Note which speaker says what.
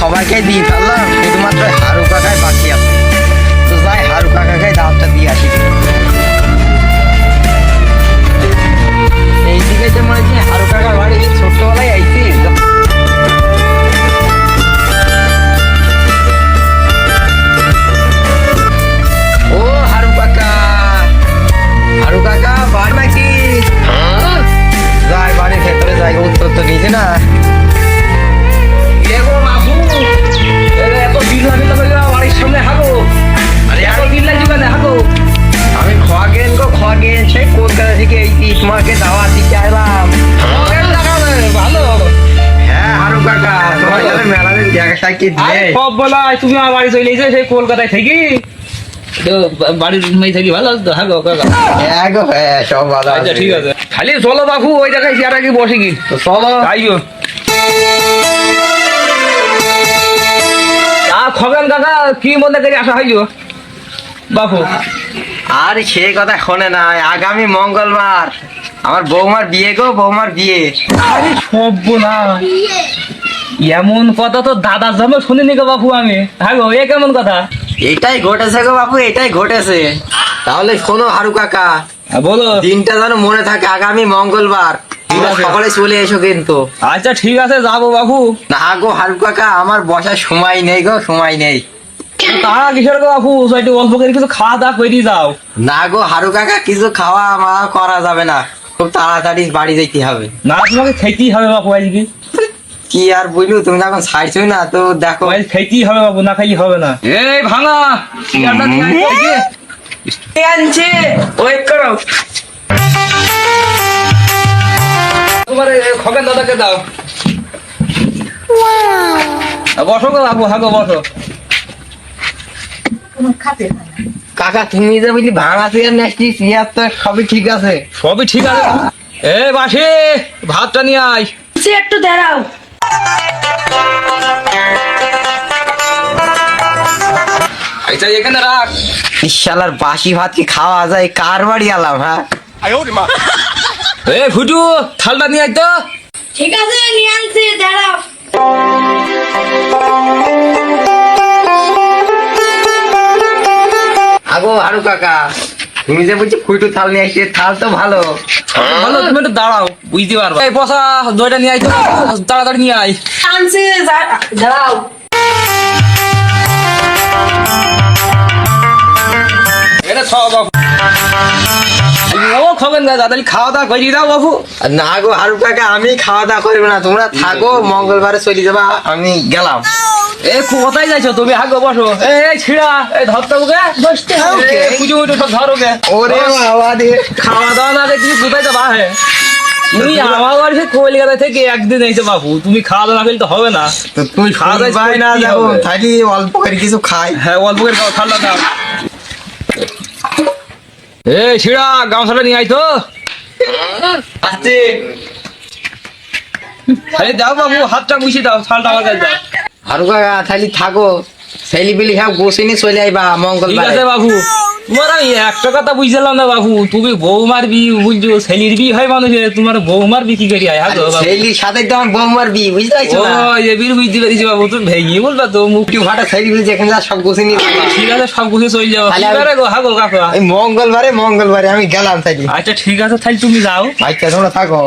Speaker 1: সবাইকে দিয়ে ফেললাম শুধুমাত্র হারু কাকাই বাকি আছে। তো যাই হারু কাকাকে দাওয়াতটা দিয়ে আসি। এইদিকে যে মনে হচ্ছে হারু কাকার বাড়ি ছোট্টবেলায় আইছি। ও হারু কাকা হারু কাকা বাড়ি নাকি? যাই বাড়ির ভেতরে যাই উত্তর তো না।
Speaker 2: সব বলা তুমি আমার বাড়ি চলে এসে সেই কলকাতায় থাকি। বাড়ির মেয়ে থাকি ভালো তো
Speaker 1: হ্যাঁ হ্যাঁ সব ভালো
Speaker 2: আচ্ছা ঠিক আছে। খালি চলো ওই জায়গায় চেয়ার আগে বসে কি
Speaker 1: চলো।
Speaker 2: আইও খগেন কাকা কি মনে করে আসা হইল? বাবু
Speaker 1: আর সে কথা শোনে না আগামী মঙ্গলবার। আমার বৌমার বিয়ে গো বৌমার বিয়ে।
Speaker 2: আরে সব না এমন কথা তো দাদার জন্ম শুনিনি গো বাপু আমি। হ্যাঁ এ কেমন কথা?
Speaker 1: এটাই ঘটেছে গো বাপু এটাই ঘটেছে। তাহলে শোনো হারু কাকা
Speaker 2: বলো।
Speaker 1: দিনটা যেন মনে থাকে আগামী মঙ্গলবার। সকালে চলে এসো কিন্তু।
Speaker 2: আচ্ছা ঠিক আছে যাব বাবু
Speaker 1: না গো হারু কাকা আমার বসার সময় নেই গো সময় নেই।
Speaker 2: তারা কিসের গো বাপু? একটু অল্প করে কিছু খাওয়া দাওয়া করে যাও।
Speaker 1: না গো হারু কাকা কিছু খাওয়া মাওয়া করা যাবে না। খুব তাড়াতাড়ি বাড়ি যেতে হবে।
Speaker 2: না তোমাকে খেতেই হবে বাপু আজকে।
Speaker 1: কি আর বুঝলু তুমি তো এখন ছাড়ছোই না তো দেখো।
Speaker 2: খেতেই হবে বাবু না খাই হবে না। এই ভাঙা আনছে? ওয়েট করো। তোমার এই খগেন দাদাকে দাও। বসো গো বাবু হাগো বসো।
Speaker 1: কাকা তুমি যে বুঝলি ভাঙা চেয়ার নেসছি চেয়ার তো সবই ঠিক আছে।
Speaker 2: সবই ঠিক আছে। এ বাসে ভাতটা নিয়ে আয়।
Speaker 3: সে একটু দাঁড়াও।
Speaker 2: আচ্ছা এখানে রাখ।
Speaker 1: ইশালার বাসি ভাত কি খাওয়া যায়? কার বাড়ি আলাম হ্যাঁ?
Speaker 2: এ ফুটু থালটা নিয়ে আয় তো।
Speaker 3: ঠিক আছে নিয়ে আনছি দাঁড়াও।
Speaker 1: আগো হারু কাকা। তুমি যে বলছি ফুইটু থাল নিয়ে আসছি থাল তো ভালো।
Speaker 2: ভালো তুমি একটু দাঁড়াও বুঝতে পারবা। এই পচা দইটা নিয়ে তো তাড়াতাড়ি নিয়ে আয়।
Speaker 3: আনছি দাঁড়াও।
Speaker 2: এটা খাওয়া ও খাবেন না দাদা খাওয়া দাওয়া করে দাও বাবু।
Speaker 1: আর না গো হারু কাকা আমি খাওয়া দাওয়া করব না। তোমরা থাকো মঙ্গলবারে চলে যাবা আমি গেলাম।
Speaker 2: এ কোথায় যাইছো তুমি? হাগো বসো। এই এই ছিড়া এই ধরতে ওকে।
Speaker 3: বসতে হবে।
Speaker 2: পুজো উঠে সব ধরো
Speaker 1: ওরে বাবা
Speaker 2: খাওয়া দাওয়া না দেখি কোথায় যাবা হে? তুমি আমার বাড়ি কলকাতা থেকে একদিন এসে বাবু তুমি খাওয়া দাওয়া না করলে তো হবে না।
Speaker 1: তো তুই
Speaker 2: খাওয়া দাওয়া
Speaker 1: পাই না যাব? থাকি অল্প করে কিছু খাই।
Speaker 2: হ্যাঁ অল্প করে খাও দাও। এ ছিড়া গামছাটা নিয়ে তো।
Speaker 1: আছে
Speaker 2: আরে দাও বাবু হাতটা মুছে দাও থালটা আমার কাছে দাও।
Speaker 1: কাকা থাকো। হ্যাঁ চলে আইবা
Speaker 2: ঠিক
Speaker 1: মঙ্গলবারে
Speaker 2: আছে বাবু। তোমার আমি একটা কথা বুঝলাম না বাবু। তুমি বৌমার বি বুঝছ? ছেলির বি হয় মানুষের তোমার বৌমার বি কি করি? আয় হাগো বাবু।
Speaker 1: ছেলির সাথে তো আমার বোমার বি বুঝতে পারছ
Speaker 2: ও
Speaker 1: না
Speaker 2: এ বীর বুঝতে পেরেছি বাবু তুমি ভেঙে বলবা তো মুখ।
Speaker 1: একটু ভাটা ছেলি বিলি যেখানে যা সব বসে নি
Speaker 2: ঠিক আছে সব কিছু চলে যাব
Speaker 1: তাহলে
Speaker 2: কি গো? হাগো কাকা।
Speaker 1: ওই মঙ্গলবারে মঙ্গলবারে আমি গেলাম তাই
Speaker 2: আচ্ছা ঠিক আছে তাহলে তুমি যাও।
Speaker 1: আচ্ছা তোমরা থাকো।